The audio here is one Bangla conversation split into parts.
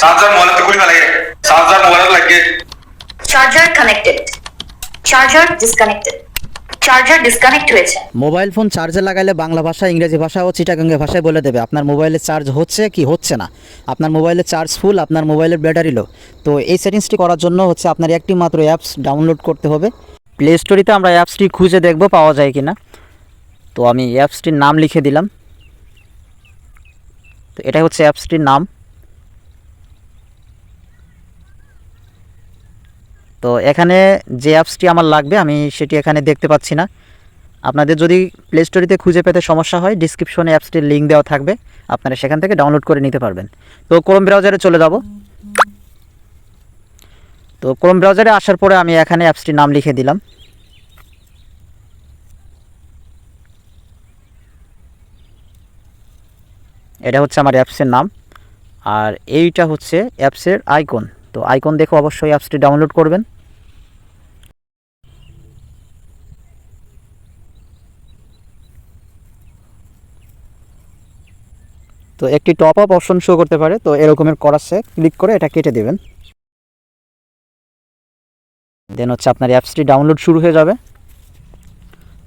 চার্জার মোবাইল খুলি লাগে। চার্জার মোবাইল লাগে। Charger connected charger disconnected charger disconnect হয়েছে। মোবাইল ফোন চার্জে লাগালে বাংলা ভাষা ইংরেজি ভাষা ও চিটাগাঙ্গে ভাষায় বলে দেবে। আপনার মোবাইলে চার্জ হচ্ছে কি হচ্ছে না? আপনার মোবাইলে চার্জ ফুল আপনার মোবাইলের ব্যাটারি লো তো এই সেটিংসটি করার জন্য হচ্ছে আপনার একটি মাত্র অ্যাপস ডাউনলোড করতে হবে। প্লে স্টোরিতে আমরা অ্যাপসটি খুঁজে দেখব পাওয়া যায় কি না তো আমি অ্যাপসটির নাম লিখে দিলাম। তো এটাই হচ্ছে অ্যাপসটির নাম। তো এখানে যে অ্যাপসটি আমার লাগবে, আমি সেটি এখানে দেখতে পাচ্ছি না। আপনাদের যদি প্লে স্টোরিতে খুঁজে পেতে সমস্যা হয় ডিসক্রিপশনে অ্যাপসটির লিঙ্ক দেওয়া থাকবে। আপনারা সেখান থেকে ডাউনলোড করে নিতে পারবেন। তো ক্রোম ব্রাউজারে চলে যাব। তো ক্রোম ব্রাউজারে আসার পরে আমি এখানে অ্যাপসটির নাম লিখে দিলাম। এটা হচ্ছে আমার অ্যাপসের নাম। আর এইটা হচ্ছে অ্যাপসের আইকন তো আইকন দেখে অবশ্যই অ্যাপসটি ডাউনলোড করবেন। তো একটি টপ আপ অপশন শো করতে পারে, তো এরকমের করাচ্ছে ক্লিক করে এটা কেটে দেবেন। দেন হচ্ছে আপনার অ্যাপসটি ডাউনলোড শুরু হয়ে যাবে।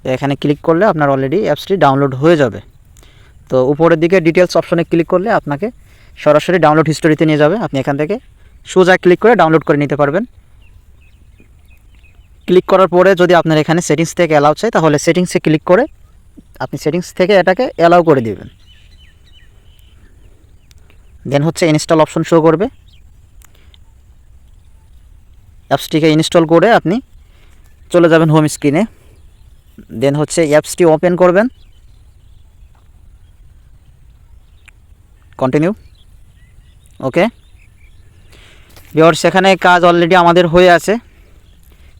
তো এখানে ক্লিক করলে আপনার অলরেডি অ্যাপসটি ডাউনলোড হয়ে যাবে। তো উপরের দিকে ডিটেলস অপশনে ক্লিক করলে আপনাকে সরাসরি ডাউনলোড হিস্টোরিতে নিয়ে যাবে। আপনি এখান থেকে সোজা ক্লিক করে ডাউনলোড করে নিতে পারবেন। ক্লিক করার পরে যদি আপনার এখানে সেটিংস থেকে অ্যালাউ চাই, তাহলে সেটিংসে ক্লিক করে আপনি সেটিংস থেকে এটাকে অ্যালাউ করে দিবেন। দেন হচ্ছে ইনস্টল অপশন শো করবে। অ্যাপসটিকে ইনস্টল করে আপনি চলে যাবেন হোম স্ক্রিনে দেন হচ্ছে অ্যাপসটি ওপেন করবেন। কন্টিনিউ ওকে বিহার সেখানে কাজ অলরেডি আমাদের হয়ে আছে।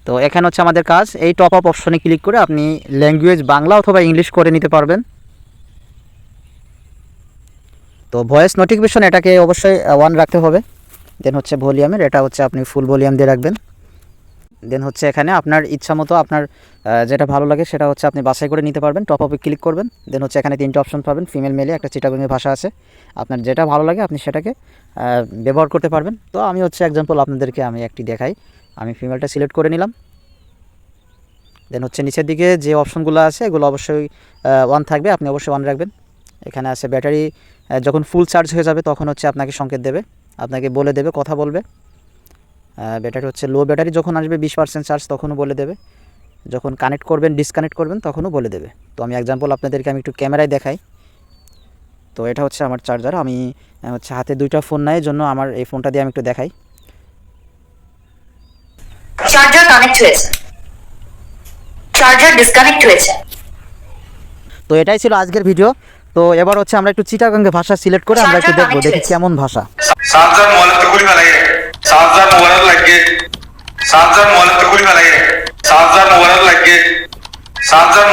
তো এখানে হচ্ছে আমাদের কাজ। এই টপ আপ অপশনে ক্লিক করে আপনি ল্যাঙ্গুয়েজ বাংলা অথবা ইংলিশ করে নিতে পারবেন। তো ভয়েস নোটিফিকেশন এটাকে অবশ্যই ওয়ান রাখতে হবে। দেন হচ্ছে ভলিউমের এটা হচ্ছে আপনি ফুল ভলিউম দিয়ে রাখবেন। দেন হচ্ছে এখানে আপনার ইচ্ছা মতো আপনার যেটা ভালো লাগে সেটা হচ্ছে আপনি বাছাই করে নিতে পারবেন। টপ আপে ক্লিক করবেন। দেন হচ্ছে এখানে তিনটে অপশন পাবেন। ফিমেল মেলে একটা চিটাগঙ্গি ভাষা আছে। আপনার যেটা ভালো লাগে আপনি সেটাকে ব্যবহার করতে পারবেন। তো আমি হচ্ছে এক্সাম্পল আপনাদেরকে আমি একটি দেখাই। আমি ফিমেলটা সিলেক্ট করে নিলাম। দেন হচ্ছে নিচের দিকে যে অপশনগুলো আছে, এগুলো অবশ্যই ওয়ান থাকবে। আপনি অবশ্যই ওয়ান রাখবেন। এখানে আছে ব্যাটারি যখন ফুল চার্জ হয়ে যাবে তখন হচ্ছে আপনাকে সংকেত দেবে। আপনাকে বলে দেবে, কথা বলবে। ব্যাটারি হচ্ছে লো ব্যাটারি যখন আসবে বিশ পার্সেন্ট চার্জ তখনও বলে দেবে। যখন কানেক্ট করবেন ডিসকানেক্ট করবেন তখনও বলে দেবে। তো আমি এক্সাম্পল আপনাদেরকে আমি একটু ক্যামেরায় দেখাই। তো এটা হচ্ছে আমার চার্জার আমি হচ্ছে হাতে দুইটা ফোন নাই জন্য আমার এই ফোনটা দিয়ে আমি একটু দেখাই। চার্জার কানেক্ট হয়েছে। চার্জার ডিসকানেক্ট হয়েছে। তো এটাই ছিল আজকের ভিডিও তো এবার হচ্ছে আমরা একটু চিটাগাঙ্গে ভাষা সিলেক্ট করে আমরা একটু দেখব দেখি কেমন ভাষা। চার্জার মোবাইল খুলি লাগে চার্জার মোবাইল লাগে চার্জার মোবাইল খুলি লাগে চার্জার মোবাইল লাগে চার্জার